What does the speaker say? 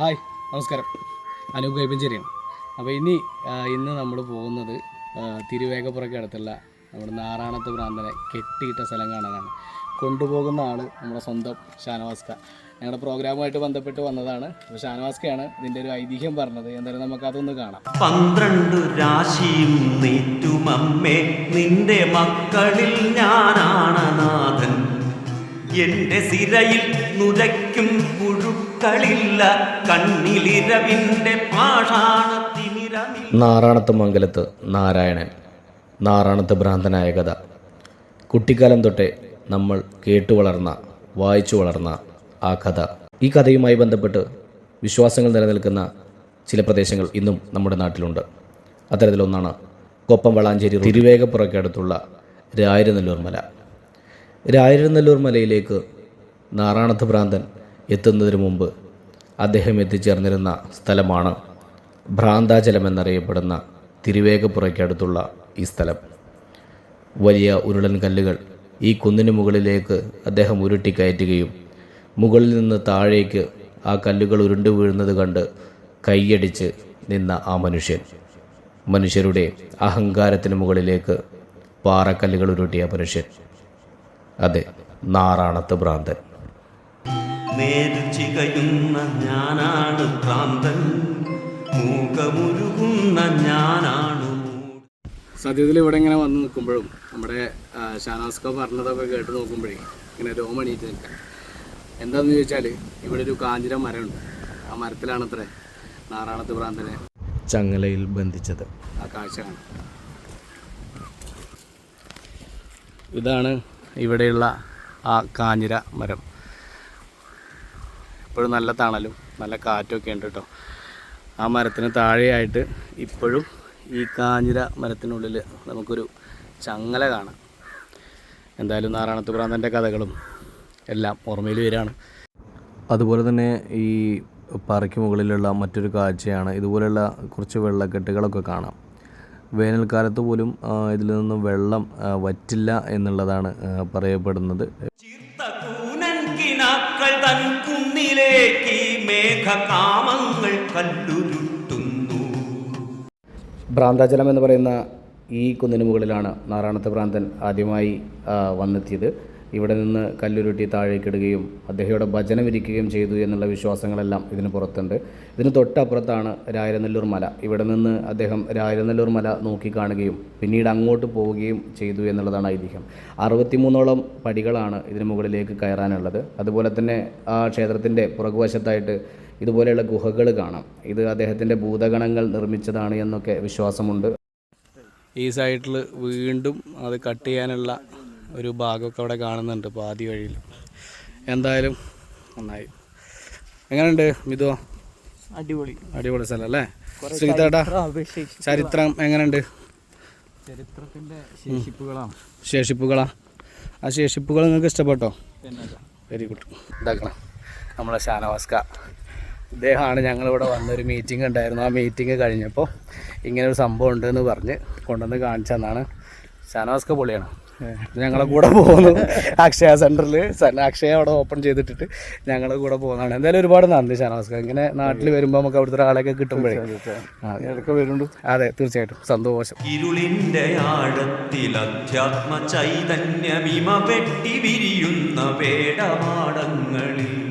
Hi നമസ്കാരം. അനൂപ് കൈപ്പഞ്ചേരിയാണ് അപ്പോൾ ഇനി ഇന്ന് നമ്മൾ പോകുന്നത് തിരുവേഗപ്പുറയ്ക്ക് അടുത്തുള്ള നമ്മുടെ നാറാണത്ത് ഭ്രാന്തനെ കെട്ടിയിട്ട സ്ഥലം കാണാനാണ്. കൊണ്ടുപോകുന്ന ആൾ നമ്മുടെ സ്വന്തം ഷാനവാസ്ക. ഞങ്ങളുടെ പ്രോഗ്രാമുമായിട്ട് ബന്ധപ്പെട്ട് വന്നതാണ്. അപ്പോൾ ഷാനവാസ്കയാണ് ഇതിന്റെ ഒരു ഐതിഹ്യം പറഞ്ഞത്. എന്തായാലും നമുക്ക് അതൊന്ന് കാണാം. പന്ത്രണ്ട് രാശിയും നിന്റെ മക്കളിൽ ഞാനാണ് നാഥൻ. എന്റെ സിരയിൽ നുരയ്ക്കും പുഴുക്കളില്ല. കണ്ണിലിരവിന്റെ പാഷാണത്തിനിരമിൽ നാറാണത്ത് മംഗലത്ത് നാരായണൻ നാറാണത്ത് ഭ്രാന്തനായ കഥ കുട്ടിക്കാലം തൊട്ടേ നമ്മൾ കേട്ടു വളർന്ന വായിച്ചു വളർന്ന ആ കഥ. ഈ കഥയുമായി ബന്ധപ്പെട്ട് വിശ്വാസങ്ങൾ നിലനിൽക്കുന്ന ചില പ്രദേശങ്ങൾ ഇന്നും നമ്മുടെ നാട്ടിലുണ്ട്. അത്തരത്തിലൊന്നാണ് കൊപ്പം വളാഞ്ചേരി തിരുവേഗപ്പുറയ്ക്കടുത്തുള്ള രായിരനെല്ലൂർ മല. രായിരനെല്ലൂർ മലയിലേക്ക് നാറാണത്ത് ഭ്രാന്തൻ എത്തുന്നതിന് മുമ്പ് അദ്ദേഹം എത്തിച്ചേർന്നിരുന്ന സ്ഥലമാണ് ഭ്രാന്താചലം എന്നറിയപ്പെടുന്ന തിരുവേഗപ്പുറയ്ക്കടുത്തുള്ള ഈ സ്ഥലം. വലിയ ഉരുളൻ കല്ലുകൾ ഈ കുന്നിന് മുകളിലേക്ക് അദ്ദേഹം ഉരുട്ടിക്കയറ്റുകയും മുകളിൽ നിന്ന് താഴേക്ക് ആ കല്ലുകൾ ഉരുണ്ടു വീഴുന്നത് കണ്ട് കൈയടിച്ച് നിന്ന ആ മനുഷ്യൻ. മനുഷ്യരുടെ അഹങ്കാരത്തിന് മുകളിലേക്ക് പാറക്കല്ലുകൾ ഉരുട്ടിയ മനുഷ്യൻ. അതെ നാറാണത്ത് ഭ്രാന്തൻ. നേരു ചികയുന്ന ഞാനാണ് ഭ്രാന്തൻ. മൂകമുരുകുന്ന ഞാനാണ് മൂഢൻ. സത്യത്തിൽ ഇവിടെ ഇങ്ങനെ വന്ന് നിൽക്കുമ്പോഴും നമ്മുടെ ഷാനാസ്കോ പറഞ്ഞതൊക്കെ കേട്ട് നോക്കുമ്പോഴേ ഇങ്ങനെ രോമണീറ്റ് നിൽക്കാം. എന്താണെന്ന് ചോദിച്ചാൽ ഇവിടെ ഒരു കാഞ്ഞിര മരമുണ്ട്. ആ മരത്തിലാണ് അത്ര നാറാണത്ത് ഭ്രാന്തനെ ചങ്ങലയിൽ ബന്ധിച്ചത്. ആ കാഴ്ച ഇതാണ് ഇവിടെയുള്ള ആ കാഞ്ഞിര മരം. ഇപ്പോഴും നല്ല തണലും നല്ല കാറ്റൊക്കെ ഉണ്ട് കേട്ടോ ആ മരത്തിന് താഴെയായിട്ട് ഇപ്പോഴും ഈ കാഞ്ഞിര മരത്തിനുള്ളിൽ നമുക്കൊരു ചങ്ങല കാണാം. എന്തായാലും നാരായണത്ത് ഭ്രാന്തന്റെ കഥകളും എല്ലാം ഓർമ്മയിൽ വരികയാണ്. അതുപോലെ തന്നെ ഈ പാറയ്ക്ക് മുകളിലുള്ള മറ്റൊരു കാഴ്ചയാണ്. ഇതുപോലെയുള്ള കുറച്ച് വെള്ളക്കെട്ടുകളൊക്കെ കാണാം. വേനൽക്കാലത്ത് പോലും ഇതിൽ നിന്നും വെള്ളം വറ്റില്ല എന്നുള്ളതാണ് പറയപ്പെടുന്നത്. ഭ്രാന്താചലം എന്ന് പറയുന്ന ഈ കുന്നിന് മുകളിലാണ് നാറാണത്ത് ഭ്രാന്തൻ ആദ്യമായി വന്നെത്തിയത്. ഇവിടെ നിന്ന് കല്ലുരുട്ടി താഴേക്കിടുകയും അദ്ദേഹയുടെ ഭജനം ഇരിക്കുകയും ചെയ്തു എന്നുള്ള വിശ്വാസങ്ങളെല്ലാം ഇതിന് പുറത്തുണ്ട്. ഇതിന് തൊട്ടപ്പുറത്താണ് രായരനെല്ലൂർ മല. ഇവിടെ നിന്ന് അദ്ദേഹം രായരനെല്ലൂർ മല നോക്കിക്കാണുകയും പിന്നീട് അങ്ങോട്ട് പോവുകയും ചെയ്തു എന്നുള്ളതാണ് ഐതിഹ്യം. അറുപത്തിമൂന്നോളം പടികളാണ് ഇതിന് മുകളിലേക്ക് കയറാനുള്ളത്. അതുപോലെ തന്നെ ആ ക്ഷേത്രത്തിന്റെ പുറകുവശത്തായിട്ട് ഇതുപോലെയുള്ള ഗുഹകൾ കാണാം. ഇത് അദ്ദേഹത്തിന്റെ ഭൂതഗണങ്ങൾ നിർമ്മിച്ചതാണ് എന്നൊക്കെ വിശ്വാസമുണ്ട്. ഈ സൈഡിൽ വീണ്ടും അത് കട്ട് ചെയ്യാനുള്ള ഒരു ഭാഗമൊക്കെ അവിടെ കാണുന്നുണ്ട് പാതി വഴിയിൽ. എന്തായാലും നന്നായി. എങ്ങനെയുണ്ട് മിതോ അടിപൊളി. അടിപൊളി സ്ഥലം അല്ലേ? ശ്രീതേട്ടാ ചരിത്രം എങ്ങനെയുണ്ട്? ചരിത്രത്തിന്റെ ശേഷിപ്പുകളാണ്. ശേഷിപ്പുകളാ. ആ ശേഷിപ്പുകൾ നിങ്ങൾക്ക് ഇഷ്ടപ്പെട്ടോ? വെരി ഗുഡ് ഇതാക്കണം. നമ്മളെ ഷാനവാസ്ക. ഇദ്ദേഹമാണ് ഞങ്ങളിവിടെ വന്നൊരു മീറ്റിംഗ് ഉണ്ടായിരുന്നു. ആ മീറ്റിംഗ് കഴിഞ്ഞപ്പോൾ ഇങ്ങനെ ഒരു സംഭവം ഉണ്ടെന്ന് പറഞ്ഞ് കൊണ്ടുവന്ന് കാണിച്ചെന്നാണ് ഷാനവാസ്ക പൊളിയാണ്. ഞങ്ങളെ കൂടെ പോകുന്നു. അക്ഷയ സെന്ററിൽ അക്ഷയ അവിടെ ഓപ്പൺ ചെയ്തിട്ടിട്ട് ഞങ്ങളെ കൂടെ പോകുന്നതാണ്. എന്തായാലും ഒരുപാട് നന്ദി ഷാനവാസ്ക ഇങ്ങനെ നാട്ടിൽ വരുമ്പോൾ നമുക്ക് അവിടുത്തെ ഒരാളെയൊക്കെ കിട്ടുമ്പോഴേ. ഇടയ്ക്ക് വരുന്നുണ്ട്. അതെ തീർച്ചയായിട്ടും. സന്തോഷം. ഇരുളിന്റെ ആഴത്തിൽ അധ്യാത്മ ചൈതന്യമിമ വെട്ടി വിരിയുന്ന വേടമാടങ്ങളിൽ.